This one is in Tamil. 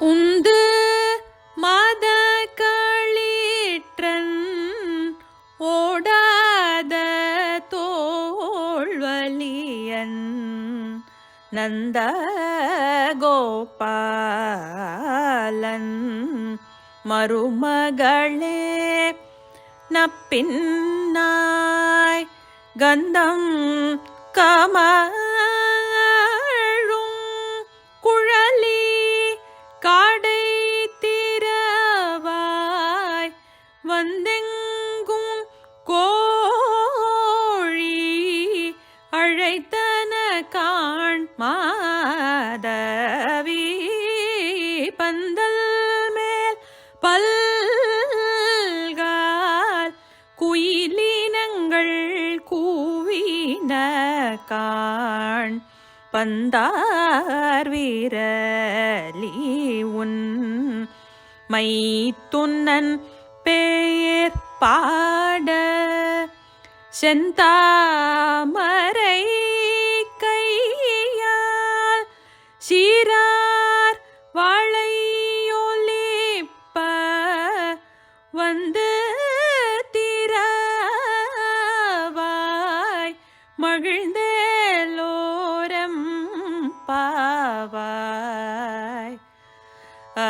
உந்து மத களிற்றன் ஓடாத தோல்வலியன் நந்த கோபாலன் மருமகளே நப்பின்னாய் கந்தம் கமழும் அழைத்தன காண் மாதவி பந்தல் மேல் பல்கால் குயிலினங்கள் கூவின காண் பந்தார் வீரலி உன் மைத்துன்னன் பேர் பாட செந்தாமரை கையால் சீரார் வாழையொலிப்ப வந்து திரவாய் மகிழ்ந்தேலோரம் பாவாய். ஆ